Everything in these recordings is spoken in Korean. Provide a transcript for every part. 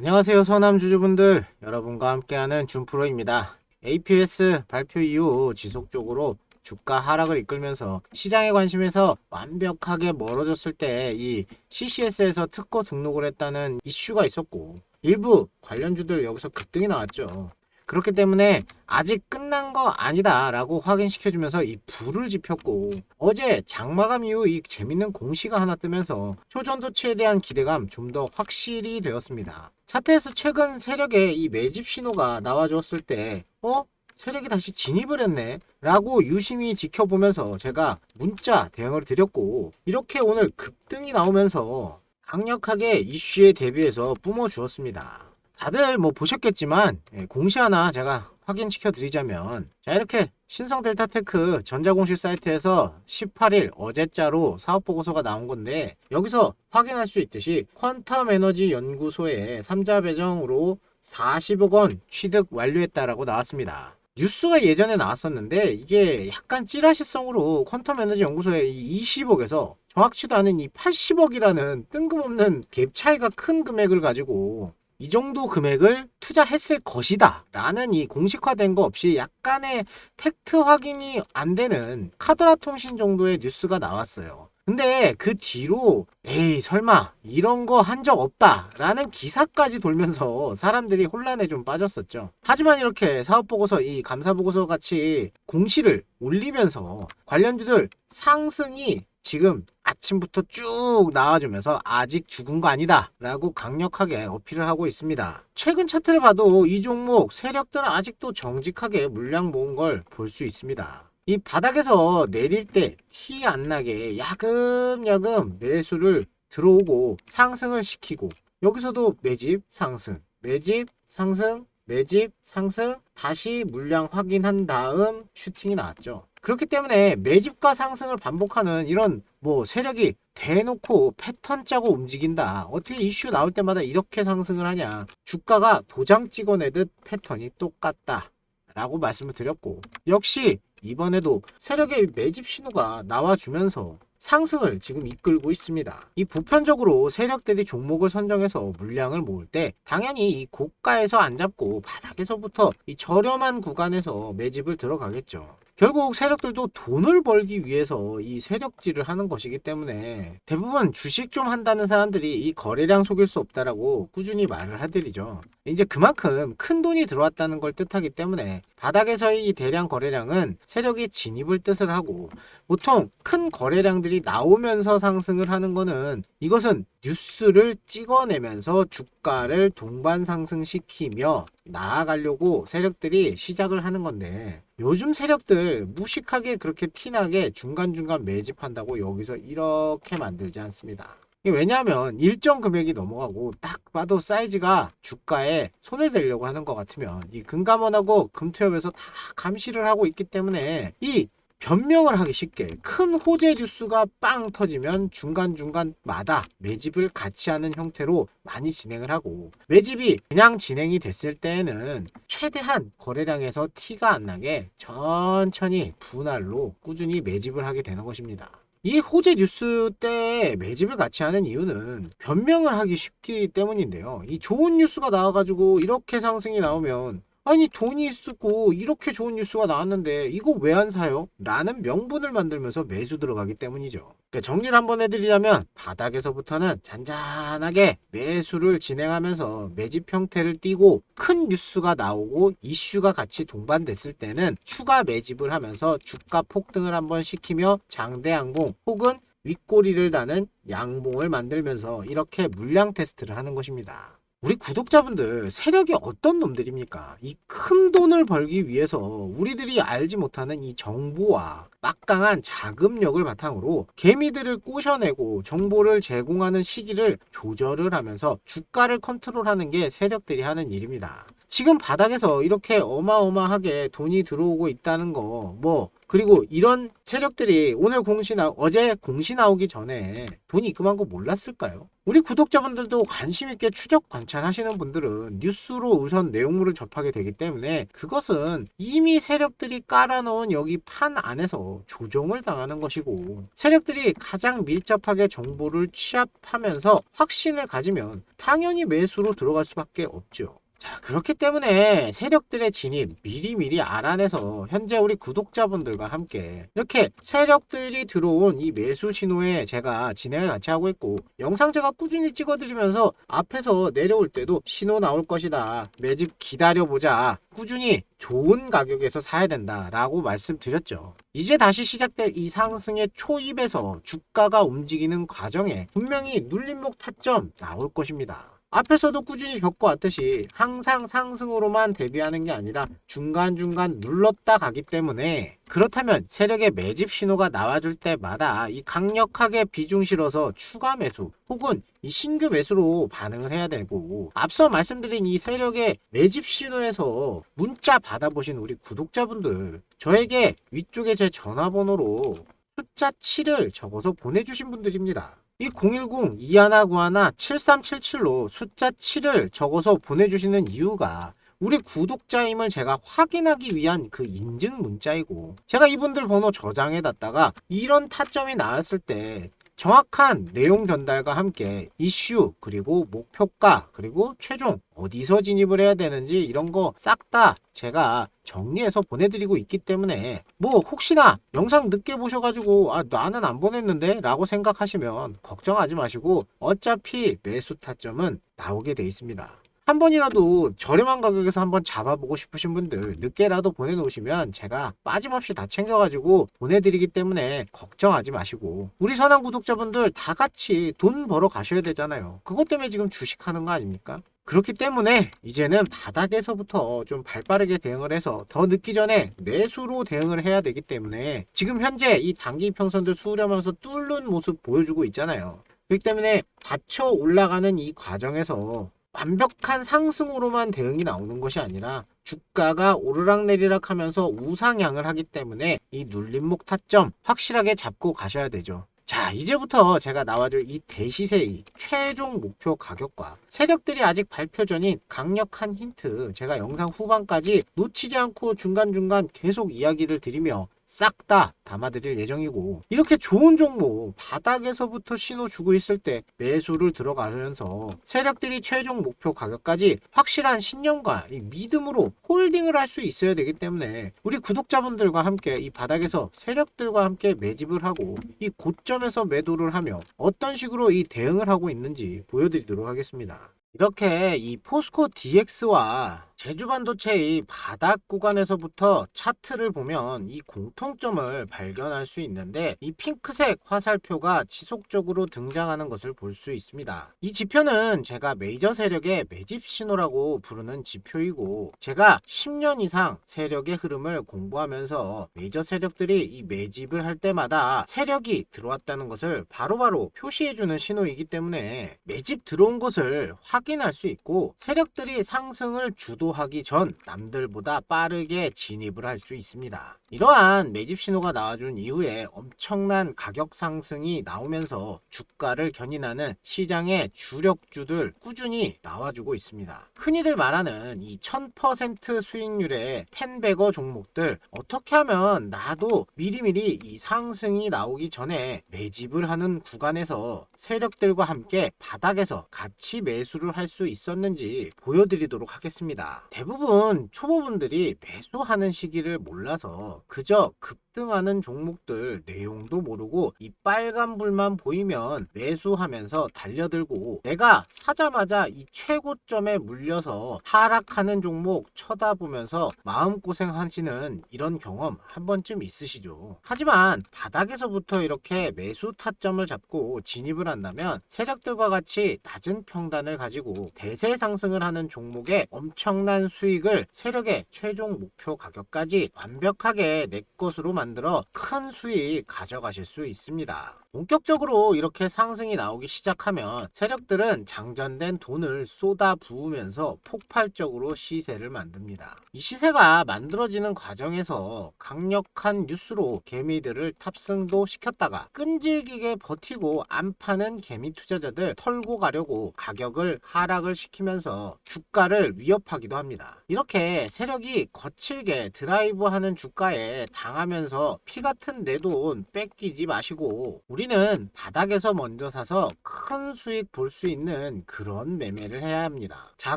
안녕하세요 서남주주분들. 여러분과 함께하는 준프로입니다. APS 발표 이후 지속적으로 주가 하락을 이끌면서 시장의 관심에서 완벽하게 멀어졌을 때 이 CCS에서 특허 등록을 했다는 이슈가 있었고 일부 관련주들 여기서 급등이 나왔죠 그렇기 때문에 아직 끝난 거 아니다 라고 확인시켜주면서 이 불을 지폈고 어제 장마감 이후 이 재밌는 공시가 하나 뜨면서 초전도체에 대한 기대감 좀 더 확실히 되었습니다. 차트에서 최근 세력의 이 매집 신호가 나와주었을 때 어? 세력이 다시 진입을 했네 라고 유심히 지켜보면서 제가 문자 대응을 드렸고 이렇게 오늘 급등이 나오면서 강력하게 이슈에 대비해서 뿜어 주었습니다. 다들 뭐 보셨겠지만 예, 공시 하나 제가 확인시켜 드리자면 자 이렇게 신성 델타테크 전자공시 사이트에서 18일 어제자로 사업보고서가 나온 건데 여기서 확인할 수 있듯이 퀀텀 에너지 연구소의 3자 배정으로 40억 원 취득 완료했다라고 나왔습니다. 뉴스가 예전에 나왔었는데 이게 약간 찌라시성으로 퀀텀 에너지 연구소의 이 20억에서 정확치도 않은 이 80억이라는 뜬금없는 갭 차이가 큰 금액을 가지고 이 정도 금액을 투자했을 것이다 라는 이 공식화된 거 없이 약간의 팩트 확인이 안 되는 카드라 통신 정도의 뉴스가 나왔어요. 근데 그 뒤로 에이 설마 이런 거 한 적 없다 라는 기사까지 돌면서 사람들이 혼란에 좀 빠졌었죠. 하지만 이렇게 사업 보고서 이 감사 보고서 같이 공시를 올리면서 관련주들 상승이 지금 아침부터 쭉 나와주면서 아직 죽은 거 아니다 라고 강력하게 어필을 하고 있습니다. 최근 차트를 봐도 이 종목 세력들은 아직도 정직하게 물량 모은 걸 볼 수 있습니다. 이 바닥에서 내릴 때 티 안 나게 야금야금 매수를 들어오고 상승을 시키고 여기서도 매집 상승 매집 상승 매집 상승 다시 물량 확인한 다음 슈팅이 나왔죠. 그렇기 때문에 매집과 상승을 반복하는 이런 뭐 세력이 대놓고 패턴 짜고 움직인다. 어떻게 이슈 나올 때마다 이렇게 상승을 하냐. 주가가 도장 찍어내듯 패턴이 똑같다. 라고 말씀을 드렸고 역시 이번에도 세력의 매집 신호가 나와주면서 상승을 지금 이끌고 있습니다. 이 보편적으로 세력들이 종목을 선정해서 물량을 모을 때 당연히 이 고가에서 안 잡고 바닥에서부터 이 저렴한 구간에서 매집을 들어가겠죠. 결국 세력들도 돈을 벌기 위해서 이 세력질을 하는 것이기 때문에 대부분 주식 좀 한다는 사람들이 이 거래량 속일 수 없다라고 꾸준히 말을 하드리죠. 이제 그만큼 큰 돈이 들어왔다는 걸 뜻하기 때문에 바닥에서의 이 대량 거래량은 세력이 진입을 뜻을 하고 보통 큰 거래량들이 나오면서 상승을 하는 거는 이것은 뉴스를 찍어내면서 주가를 동반 상승시키며 나아가려고 세력들이 시작을 하는 건데 요즘 세력들 무식하게 그렇게 티나게 중간중간 매집한다고 여기서 이렇게 만들지 않습니다. 왜냐하면 일정 금액이 넘어가고 딱 봐도 사이즈가 주가에 손을 대려고 하는 것 같으면 이 금감원하고 금투협에서 다 감시를 하고 있기 때문에 이 변명을 하기 쉽게 큰 호재 뉴스가 빵 터지면 중간중간마다 매집을 같이 하는 형태로 많이 진행을 하고 매집이 그냥 진행이 됐을 때에는 최대한 거래량에서 티가 안 나게 천천히 분할로 꾸준히 매집을 하게 되는 것입니다. 이 호재 뉴스 때 매집을 같이 하는 이유는 변명을 하기 쉽기 때문인데요. 이 좋은 뉴스가 나와가지고 이렇게 상승이 나오면 아니 돈이 있고 이렇게 좋은 뉴스가 나왔는데 이거 왜 안 사요? 라는 명분을 만들면서 매수 들어가기 때문이죠. 그러니까 정리를 한번 해드리자면 바닥에서부터는 잔잔하게 매수를 진행하면서 매집 형태를 띠고 큰 뉴스가 나오고 이슈가 같이 동반됐을 때는 추가 매집을 하면서 주가 폭등을 한번 시키며 장대 양봉 혹은 윗꼬리를 다는 양봉을 만들면서 이렇게 물량 테스트를 하는 것입니다. 우리 구독자분들 세력이 어떤 놈들입니까? 이 큰 돈을 벌기 위해서 우리들이 알지 못하는 이 정보와 막강한 자금력을 바탕으로 개미들을 꼬셔내고 정보를 제공하는 시기를 조절을 하면서 주가를 컨트롤하는 게 세력들이 하는 일입니다. 지금 바닥에서 이렇게 어마어마하게 돈이 들어오고 있다는 거, 뭐, 그리고 이런 세력들이 오늘 공시 나, 어제 공시 나오기 전에 돈이 입금한 거 몰랐을까요? 우리 구독자분들도 관심있게 추적 관찰하시는 분들은 뉴스로 우선 내용물을 접하게 되기 때문에 그것은 이미 세력들이 깔아놓은 여기 판 안에서 조정을 당하는 것이고 세력들이 가장 밀접하게 정보를 취합하면서 확신을 가지면 당연히 매수로 들어갈 수밖에 없죠. 자, 그렇기 때문에 세력들의 진입 미리미리 알아내서 현재 우리 구독자분들과 함께 이렇게 세력들이 들어온 이 매수 신호에 제가 진행을 같이 하고 있고 영상 제가 꾸준히 찍어드리면서 앞에서 내려올 때도 신호 나올 것이다. 매집 기다려보자. 꾸준히 좋은 가격에서 사야 된다라고 말씀드렸죠. 이제 다시 시작될 이 상승의 초입에서 주가가 움직이는 과정에 분명히 눌림목 타점 나올 것입니다. 앞에서도 꾸준히 겪어왔듯이 항상 상승으로만 대비하는 게 아니라 중간중간 눌렀다 가기 때문에 그렇다면 세력의 매집 신호가 나와줄 때마다 이 강력하게 비중 실어서 추가 매수 혹은 이 신규 매수로 반응을 해야 되고 앞서 말씀드린 이 세력의 매집 신호에서 문자 받아보신 우리 구독자분들 저에게 위쪽에 제 전화번호로 숫자 7을 적어서 보내주신 분들입니다. 이 010-2191-7377로 숫자 7을 적어서 보내주시는 이유가 우리 구독자임을 제가 확인하기 위한 그 인증 문자이고 제가 이분들 번호 저장해놨다가 이런 타점이 나왔을 때 정확한 내용 전달과 함께 이슈 그리고 목표가 그리고 최종 어디서 진입을 해야 되는지 이런 거 싹 다 제가 정리해서 보내드리고 있기 때문에 뭐 혹시나 영상 늦게 보셔가지고 아 나는 안 보냈는데 라고 생각하시면 걱정하지 마시고 어차피 매수 타점은 나오게 돼 있습니다. 한 번이라도 저렴한 가격에서 한번 잡아보고 싶으신 분들 늦게라도 보내놓으시면 제가 빠짐없이 다 챙겨가지고 보내드리기 때문에 걱정하지 마시고 우리 선한 구독자분들 다 같이 돈 벌어 가셔야 되잖아요. 그것 때문에 지금 주식하는 거 아닙니까? 그렇기 때문에 이제는 바닥에서부터 좀 발빠르게 대응을 해서 더 늦기 전에 매수로 대응을 해야 되기 때문에 지금 현재 이 단기 이평선들 수렴하면서 뚫는 모습 보여주고 있잖아요. 그렇기 때문에 받쳐 올라가는 이 과정에서 완벽한 상승으로만 대응이 나오는 것이 아니라 주가가 오르락내리락 하면서 우상향을 하기 때문에 이 눌림목 타점 확실하게 잡고 가셔야 되죠. 자, 이제부터 제가 나와줄 이 대시세의 최종 목표 가격과 세력들이 아직 발표 전인 강력한 힌트 제가 영상 후반까지 놓치지 않고 중간중간 계속 이야기를 드리며 싹 다 담아드릴 예정이고 이렇게 좋은 종목 바닥에서부터 신호 주고 있을 때 매수를 들어가면서 세력들이 최종 목표 가격까지 확실한 신념과 이 믿음으로 홀딩을 할 수 있어야 되기 때문에 우리 구독자분들과 함께 이 바닥에서 세력들과 함께 매집을 하고 이 고점에서 매도를 하며 어떤 식으로 이 대응을 하고 있는지 보여드리도록 하겠습니다. 이렇게 이 포스코 DX와 제주 반도체의 바닥 구간에서부터 차트를 보면 이 공통점을 발견할 수 있는데 이 핑크색 화살표가 지속적으로 등장하는 것을 볼 수 있습니다. 이 지표는 제가 메이저 세력의 매집 신호라고 부르는 지표이고 제가 10년 이상 세력의 흐름을 공부하면서 메이저 세력들이 이 매집을 할 때마다 세력이 들어왔다는 것을 바로바로 표시해주는 신호이기 때문에 매집 들어온 것을 확인할 수 있고 세력들이 상승을 주도 하기 전 남들보다 빠르게 진입을 할 수 있습니다. 이러한 매집 신호가 나와준 이후에 엄청난 가격 상승이 나오면서 주가를 견인하는 시장의 주력주들 꾸준히 나와주고 있습니다. 흔히들 말하는 이 1000% 수익률의 텐베거 종목들 어떻게 하면 나도 미리미리 이 상승이 나오기 전에 매집을 하는 구간에서 세력들과 함께 바닥에서 같이 매수를 할 수 있었는지 보여드리도록 하겠습니다. 대부분 초보분들이 매수하는 시기를 몰라서 그저 급 등하는 종목들 내용도 모르고 이 빨간 불만 보이면 매수하면서 달려들고 내가 사자마자 이 최고점에 물려서 하락하는 종목 쳐다보면서 마음고생 하시는 이런 경험 한 번쯤 있으시죠. 하지만 바닥에서부터 이렇게 매수 타점을 잡고 진입을 한다면 세력들과 같이 낮은 평단을 가지고 대세 상승을 하는 종목에 엄청난 수익을 세력의 최종 목표 가격까지 완벽하게 내 것으로 만 들어 큰 수익 가져가실 수 있습니다. 본격적으로 이렇게 상승이 나오기 시작하면 세력들은 장전된 돈을 쏟아 부으면서 폭발적으로 시세를 만듭니다. 이 시세가 만들어지는 과정에서 강력한 뉴스로 개미들을 탑승도 시켰다가 끈질기게 버티고 안 파는 개미 투자자들 털고 가려고 가격을 하락을 시키면서 주가를 위협하기도 합니다. 이렇게 세력이 거칠게 드라이브하는 주가에 당하면서 피 같은 내 돈 뺏기지 마시고 우리 는 바닥에서 먼저 사서 큰 수익 볼 수 있는 그런 매매를 해야 합니다. 자,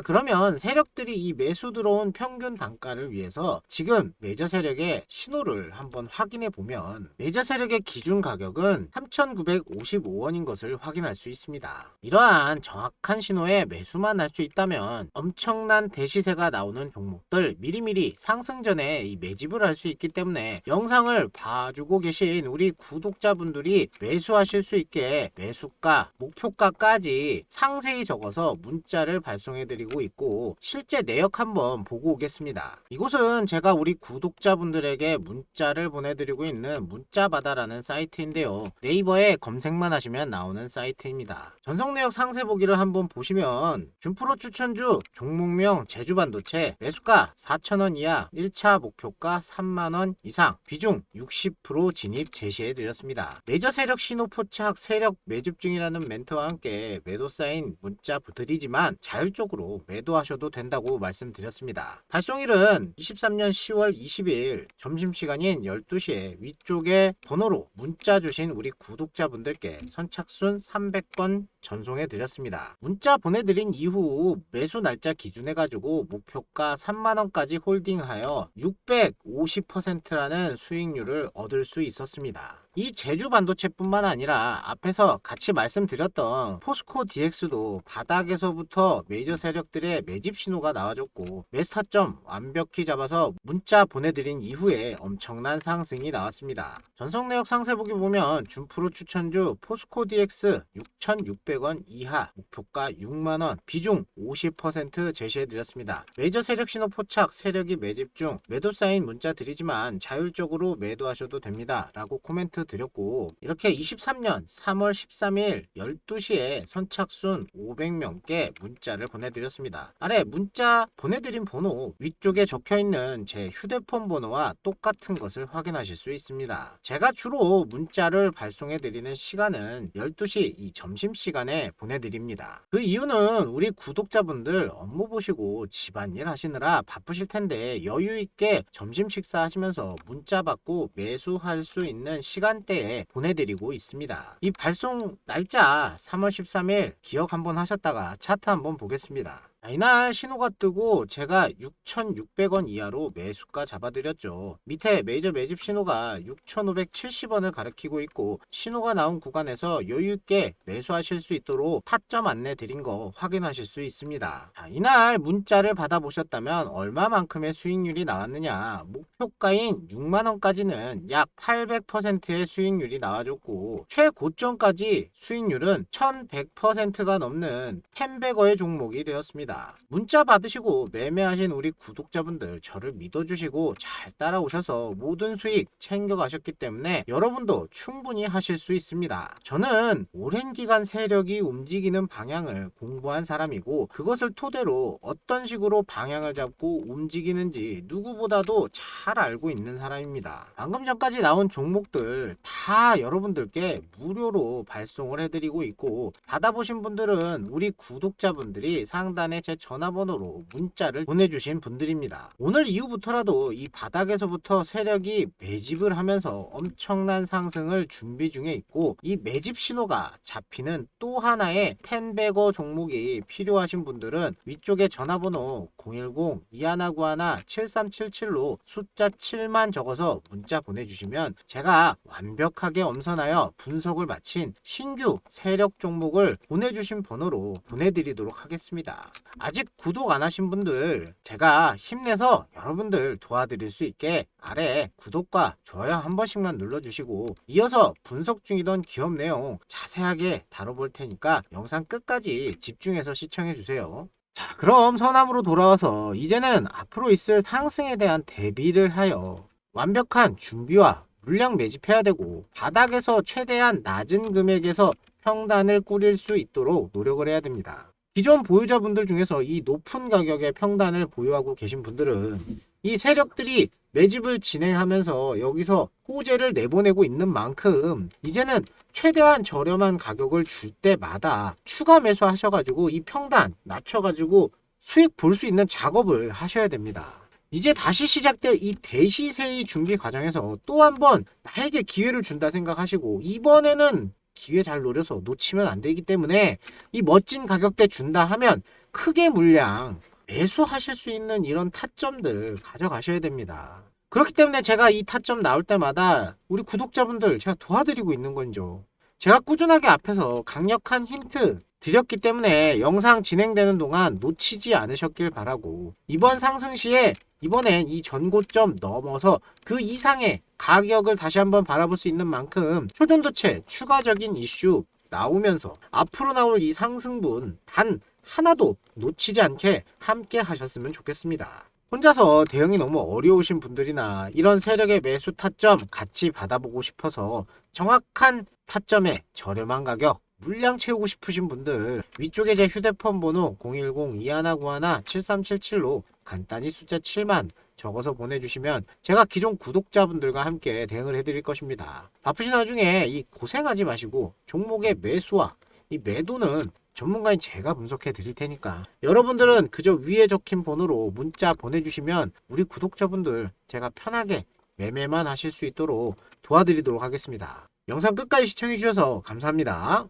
그러면 세력들이 이 매수 들어온 평균 단가를 위해서 지금 메저 세력의 신호를 한번 확인해 보면 메저 세력의 기준 가격은 3,955원인 것을 확인할 수 있습니다. 이러한 정확한 신호에 매수만 할 수 있다면 엄청난 대시세가 나오는 종목들 미리미리 상승 전에 이 매집을 할 수 있기 때문에 영상을 봐주고 계신 우리 구독자분들이 매 수하실 수 있게 매수가, 목표가까지 상세히 적어서 문자를 발송해 드리고 있고 실제 내역 한번 보고 오겠습니다. 이곳은 제가 우리 구독자분들에게 문자를 보내드리고 있는 문자바다라는 사이트인데요. 네이버에 검색만 하시면 나오는 사이트입니다. 전성 내역 상세 보기를 한번 보시면 준프로 추천주 종목명 제주반도체 매수가 4,000원 이하 1차 목표가 3만원 이상 비중 60% 진입 제시해 드렸습니다. 메저 세력 신호 포착 세력 매집 중이라는 멘트와 함께 매도 사인 문자 드리지만 자율적으로 매도하셔도 된다고 말씀드렸습니다. 발송일은 23년 10월 20일 점심시간인 12시에 위쪽에 번호로 문자 주신 우리 구독자분들께 선착순 300건 전송해 드렸습니다. 문자 보내드린 이후 매수 날짜 기준해 가지고 목표가 3만원까지 홀딩하여 650%라는 수익률을 얻을 수 있었습니다. 이 제주 반도체뿐만 아니라 앞에서 같이 말씀드렸던 포스코 DX도 바닥에서부터 메이저 세력들의 매집 신호가 나와줬고 매스타점 완벽히 잡아서 문자 보내드린 이후에 엄청난 상승이 나왔습니다. 전성 내역 상세 보기 보면 준프로 추천주 포스코 DX 6,600원 이하 목표가 6만원 비중 50% 제시해드렸습니다. 메이저 세력 신호 포착 세력이 매집 중 매도 사인 문자 드리지만 자율적으로 매도하셔도 됩니다. 라고 코멘트 드렸고 이렇게 23년 3월 13일 12시에 선착순 500명께 문자를 보내드렸습니다. 아래 문자 보내드린 번호 위쪽에 적혀있는 제 휴대폰 번호와 똑같은 것을 확인하실 수 있습니다. 제가 주로 문자를 발송해드리는 시간은 12시 이 점심시간 에 보내드립니다. 그 이유는 우리 구독자분들 업무 보시고 집안일 하시느라 바쁘실 텐데 여유있게 점심 식사 하시면서 문자 받고 매수할 수 있는 시간 시간대에 보내드리고 있습니다. 이 발송 날짜 3월 13일 기억 한번 하셨다가 차트 한번 보겠습니다. 자, 이날 신호가 뜨고 제가 6,600원 이하로 매수가 잡아드렸죠. 밑에 메이저 매집 신호가 6,570원을 가리키고 있고 신호가 나온 구간에서 여유있게 매수하실 수 있도록 타점 안내 드린 거 확인하실 수 있습니다. 자, 이날 문자를 받아보셨다면 얼마만큼의 수익률이 나왔느냐 목표가인 6만원까지는 약 800%의 수익률이 나와줬고 최고점까지 수익률은 1100%가 넘는 텐베거의 종목이 되었습니다. 문자 받으시고 매매하신 우리 구독자분들 저를 믿어주시고 잘 따라오셔서 모든 수익 챙겨가셨기 때문에 여러분도 충분히 하실 수 있습니다. 저는 오랜 기간 세력이 움직이는 방향을 공부한 사람이고 그것을 토대로 어떤 식으로 방향을 잡고 움직이는지 누구보다도 잘 알고 있는 사람입니다. 방금 전까지 나온 종목들 다 여러분들께 무료로 발송을 해드리고 있고 받아보신 분들은 우리 구독자분들이 상단에 제 전화번호로 문자를 보내주신 분들입니다. 오늘 이후부터라도 이 바닥에서부터 세력이 매집을 하면서 엄청난 상승을 준비 중에 있고 이 매집 신호가 잡히는 또 하나의 텐베거 종목이 필요하신 분들은 위쪽에 전화번호 010-2191-7377로 숫자 7만 적어서 문자 보내주시면 제가 완벽하게 엄선하여 분석을 마친 신규 세력 종목을 보내주신 번호로 보내드리도록 하겠습니다. 아직 구독 안 하신 분들 제가 힘내서 여러분들 도와드릴 수 있게 아래 구독과 좋아요 한 번씩만 눌러주시고 이어서 분석 중이던 기업 내용 자세하게 다뤄볼 테니까 영상 끝까지 집중해서 시청해 주세요. 자, 그럼 서남으로 돌아와서 이제는 앞으로 있을 상승에 대한 대비를 하여 완벽한 준비와 물량 매집해야 되고 바닥에서 최대한 낮은 금액에서 평단을 꾸릴 수 있도록 노력을 해야 됩니다. 기존 보유자분들 중에서 이 높은 가격의 평단을 보유하고 계신 분들은 이 세력들이 매집을 진행하면서 여기서 호재를 내보내고 있는 만큼 이제는 최대한 저렴한 가격을 줄 때마다 추가 매수하셔가지고 이 평단 낮춰가지고 수익 볼 수 있는 작업을 하셔야 됩니다. 이제 다시 시작될 이 대시세의 준비 과정에서 또 한 번 나에게 기회를 준다 생각하시고 이번에는 기회 잘 노려서 놓치면 안 되기 때문에 이 멋진 가격대 준다 하면 크게 물량 매수하실 수 있는 이런 타점들 가져가셔야 됩니다. 그렇기 때문에 제가 이 타점 나올 때마다 우리 구독자분들 제가 도와드리고 있는 건죠. 제가 꾸준하게 앞에서 강력한 힌트 드렸기 때문에 영상 진행되는 동안 놓치지 않으셨길 바라고 이번 상승 시에 이번엔 이 전고점 넘어서 그 이상의 가격을 다시 한번 바라볼 수 있는 만큼 초전도체 추가적인 이슈 나오면서 앞으로 나올 이 상승분 단 하나도 놓치지 않게 함께 하셨으면 좋겠습니다. 혼자서 대응이 너무 어려우신 분들이나 이런 세력의 매수 타점 같이 받아보고 싶어서 정확한 타점에 저렴한 가격 물량 채우고 싶으신 분들 위쪽에 제 휴대폰 번호 010-2191-7377로 간단히 숫자 7만 적어서 보내주시면 제가 기존 구독자분들과 함께 대응을 해드릴 것입니다. 바쁘신 와중에 이 고생하지 마시고 종목의 매수와 이 매도는 전문가인 제가 분석해 드릴 테니까 여러분들은 그저 위에 적힌 번호로 문자 보내주시면 우리 구독자분들 제가 편하게 매매만 하실 수 있도록 도와드리도록 하겠습니다. 영상 끝까지 시청해 주셔서 감사합니다.